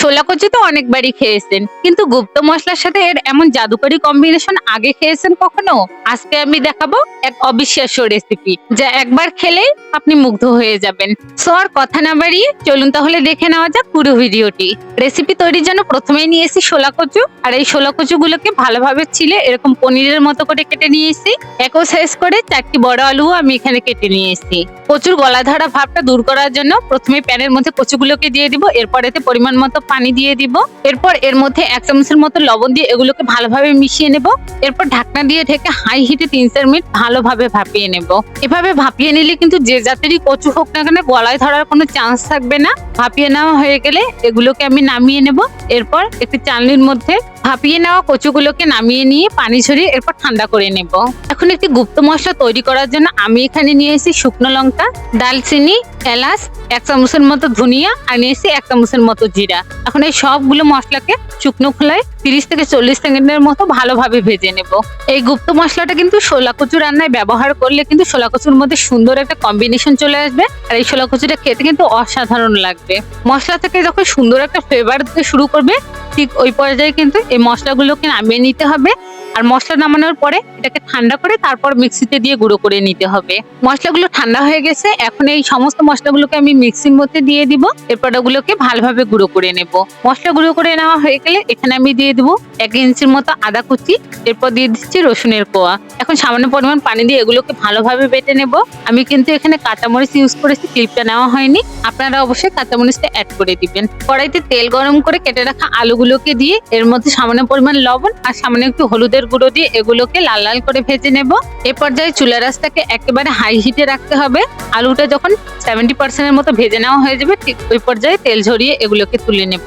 ছোলা কচু তো অনেকবারই খেয়েছেন, কিন্তু গুপ্ত মশলার সাথে এর এমন জাদুকরি কম্বিনেশন আগে খেয়েছেন কখনো? আজকে আমি দেখাবো এক অবিশ্বাস্য রেসিপি যা একবার খেলেই আপনি মুগ্ধ হয়ে যাবেন। সো আর কথা না বাড়িয়ে চলুন তাহলে দেখে নেওয়া যাক পুরো ভিডিওটি। রেসিপি তৈরির জন্য প্রথমেই নিয়ে এসেছি শোলা কচু আর এই শোলা কচুগুলোকে ভালোভাবে ছিলে এরকম পনিরের মতো করে কেটে নিয়ে এসেছি একও সাইজ করে চারটি বড় আলুও আমি এখানে কেটে নিয়ে এসেছি কচুর গলা ধরা ভাবটা দূর করার জন্য প্রথমে প্যানের মধ্যে কচুগুলোকে দিয়ে দিব, এরপর এতে পরিমাণ মতো পানি দিয়ে দিব। এরপর এর মধ্যে এক চামচের মতো লবণ দিয়ে এগুলোকে ভালোভাবে মিশিয়ে নেব। এরপর ঢাকনা দিয়ে ঢেকে হাই হিটে তিন চার মিনিট ভালোভাবে ভাপিয়ে নেব। এভাবে ভাপিয়ে নিলে কিন্তু যে জাতেরই কচু হোক না কেন গলায় ধরার কোনো চান্স থাকবে না। ভাপিয়ে নেওয়া হয়ে গেলে এগুলোকে আমি নামিয়ে নেব। এরপর একটি চালনির মধ্যে ভাপিয়ে নেওয়া কচুগুলোকে নামিয়ে নিয়ে পানি ঝরিয়ে এরপর ঠান্ডা করে নেব। এখন একটি গুপ্ত মশলা তৈরি করার জন্য আমি এখানে নিয়ে এসেছি শুকনো লঙ্কা দালচিনি এলাচ, এক চামচের মতো ধনিয়া আর নিয়েছি এক চামচের মতো জিরা। এখন এই সবগুলো মশলাকে শুকনো খোলায় তিরিশ থেকে চল্লিশ সেকেন্ডের মতো ভালোভাবে ভেজে নেব। এই গুপ্ত মশলাটা কিন্তু শোলা কচু রান্নায় ব্যবহার করলে কিন্তু শোলা কচুর মধ্যে সুন্দর একটা কম্বিনেশন চলে আসবে আর এই শোলা কচুটা খেতে কিন্তু অসাধারণ লাগবে। মশলা থেকে যখন সুন্দর একটা ফ্লেভার শুরু করবে ঠিক ওই পর্যায়ে কিন্তু এই মশলাগুলোকে নামিয়ে নিতে হবে। আর মশলা নামানোর পরে এটাকে ঠান্ডা করে তারপর মিক্সিতে দিয়ে গুঁড়ো করে নিতে হবে। মশলাগুলো ঠান্ডা হয়ে গেছে, এখন এই সমস্ত মশলাগুলোকে আমি মিক্সির মধ্যে দিয়ে দিব। এরপর ওগুলোকে ভালোভাবে গুঁড়ো করে নেব। মশলা গুঁড়ো করে নেওয়া হয়ে গেলে এখানে আমি দিয়ে দিব এক ইঞ্চির মতো আদা কুচি, এরপর দিয়ে দিচ্ছি রসুনের কোয়া। এখন সামান্য পরিমাণ পানি দিয়ে এগুলোকে ভালোভাবে বেটে নেব। আমি কিন্তু এখানে কাঁচামরিচ ইউজ করেছি ক্লিপটা নেওয়া হয়নি। আপনারা অবশ্যই কাঁচামরিচটা অ্যাড করে দিবেন। কড়াইতে তেল গরম করে কেটে রাখা আলুগুলোকে দিয়ে এর মধ্যে সামান্য পরিমাণ লবণ আর সামান্য একটু হলুদের গুঁড়ো দিয়ে এগুলোকে লাল লাল করে ভেজে নেব। এ পর্যায়ে চুলা রাসটাকে একেবারে হাই হিটে রাখতে হবে। আলুটা যখন সেভেন্টি পার্সেন্টের মতো ভেজে নেওয়া হয়ে যাবে, ঠিক ওই পর্যায়ে তেল ঝরিয়ে এগুলোকে তুলে নেব।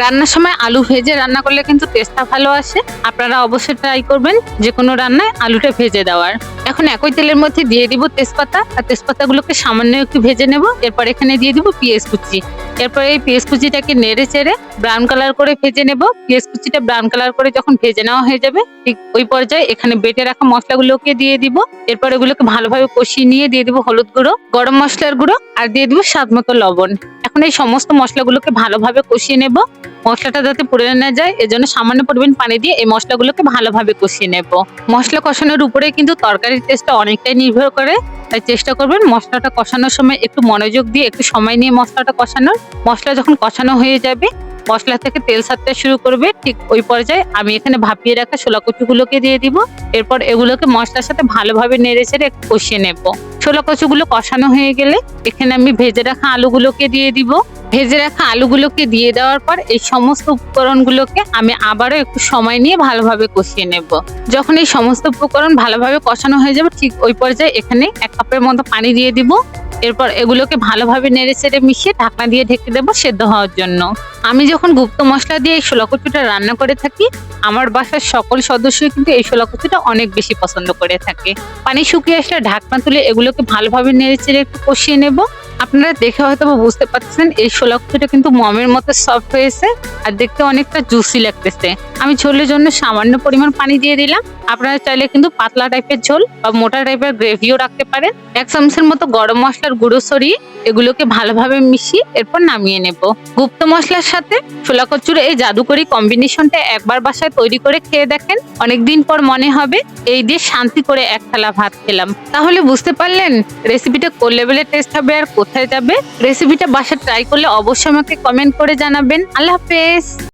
রান্নার সময় আলু ভেজে রান্না করলে কিন্তু টেস্টটা ভালো আসে আপনারা অবশ্যই ট্রাই করবেন যে কোনো রান্নায় আলুটা ভেজে দেওয়ার। এখন একই তেলের মধ্যে দিয়ে দিব তেজপাতা, আর তেজপাতাগুলোকে সামান্য একটু ভেজে নেব। এরপর এখানে দিয়ে দিব পেঁয়াজ কুচি। এরপর এই পেঁয়াজ কুচিটাকে নেড়ে চেড়ে ব্রাউন কালার করে ভেজে নেব। পেঁয়াজ কুচিটা ব্রাউন কালার করে যখন ভেজে নেওয়া হয়ে যাবে, ঠিক ওই পর্যায়ে এখানে বেটে রাখা মশলাগুলোকে দিয়ে দিব। এরপর এগুলোকে ভালোভাবে কষিয়ে নিয়ে দিয়ে দিব হলুদ গুঁড়ো, গরম মশলার গুঁড়ো, আর দিয়ে দিব স্বাদ মতো লবণ। এখন এই সমস্ত মশলাগুলোকে ভালোভাবে কষিয়ে নেব। মশলাটা যাতে পুড়ে না যায়, এজন্য সামান্য পরিমাণ পানি দিয়ে এই মশলাগুলোকে ভালোভাবে কষিয়ে নেব। মশলা কষানোর উপরে কিন্তু তরকারির টেস্টটা অনেকটাই নির্ভর করে। তাই চেষ্টা করবেন মশলাটা কষানোর সময় একটু মনোযোগ দিয়ে, একটু সময় নিয়ে মশলাটা কষানোর। মশলা যখন কষানো হয়ে যাবে মশলা থেকে তেল ছাড়তে শুরু করবে, ঠিক ওই পর্যায়ে আমি এখানে ভাপিয়ে রাখা ছোলা কচুগুলোকে দিয়ে দিব। এরপর এগুলোকে মশলার সাথে ভালোভাবে নেড়ে চেড়ে কষিয়ে নেব। ছোলা কচুগুলো কষানো হয়ে গেলে এখানে আমি ভেজে রাখা আলুগুলোকে দিয়ে দিব। ভেজে রাখা আলুগুলোকে দিয়ে দেওয়ার পর এই সমস্ত উপকরণগুলোকে আমি আবারও একটু সময় নিয়ে ভালোভাবে কষিয়ে নেব। যখন এই সমস্ত উপকরণ ভালোভাবে কষানো হয়ে যাবে, ঠিক ওই পর্যায়ে এখানে এক কাপের মতো পানি দিয়ে দিব। এরপর এগুলোকে ভালোভাবে নেড়ে চেড়ে মিশিয়ে ঢাকনা দিয়ে ঢেকে দেবো সেদ্ধ হওয়ার জন্য। আমি যখন গুপ্ত মশলা দিয়ে এই শোলা কচুটা রান্না করে থাকি, আমার বাসার সকল সদস্যই কিন্তু এই শোলা কচুটা অনেক বেশি পছন্দ করে থাকে। পানি শুকিয়ে আসলে ঢাকনা তুলে এগুলোকে ভালোভাবে নেড়ে চেড়ে একটু কষিয়ে নেব। আপনারা দেখে হয়তো বুঝতে পারছেন এই শোলা কচুটা কিন্তু মমের মতো সফট হয়েছে আর দেখতে অনেকটা জুসি লাগতেছে। আমি ঝোলের জন্য সামান্য পরিমাণ পানি দিয়ে দিলাম। আপনারা চাইলে কিন্তু পাতলা টাইপের ঝোল বা মোটা টাইপের গ্রেভিও রাখতে পারেন। এক চামচের মতো গরম মশলার গুঁড়ো সরিয়ে এগুলোকে ভালোভাবে মিশিয়ে এরপর নামিয়ে নেব। গুপ্ত মশলার সাথে ছোলা কচুর এই জাদুকরি কম্বিনেশনটা একবার বাসায় তৈরি করে খেয়ে দেখেন, অনেকদিন পর মনে হবে এই দিয়ে শান্তি করে এক থালা ভাত খেলাম। তাহলে বুঝতে পারলেন রেসিপিটা কোন লেভেলের টেস্ট হবে আর কোথায় যাবে। রেসিপিটা বাসা ট্রাই করলে অবশ্যই আমাকে কমেন্ট করে জানাবেন। আল্লাহ হাফেজ।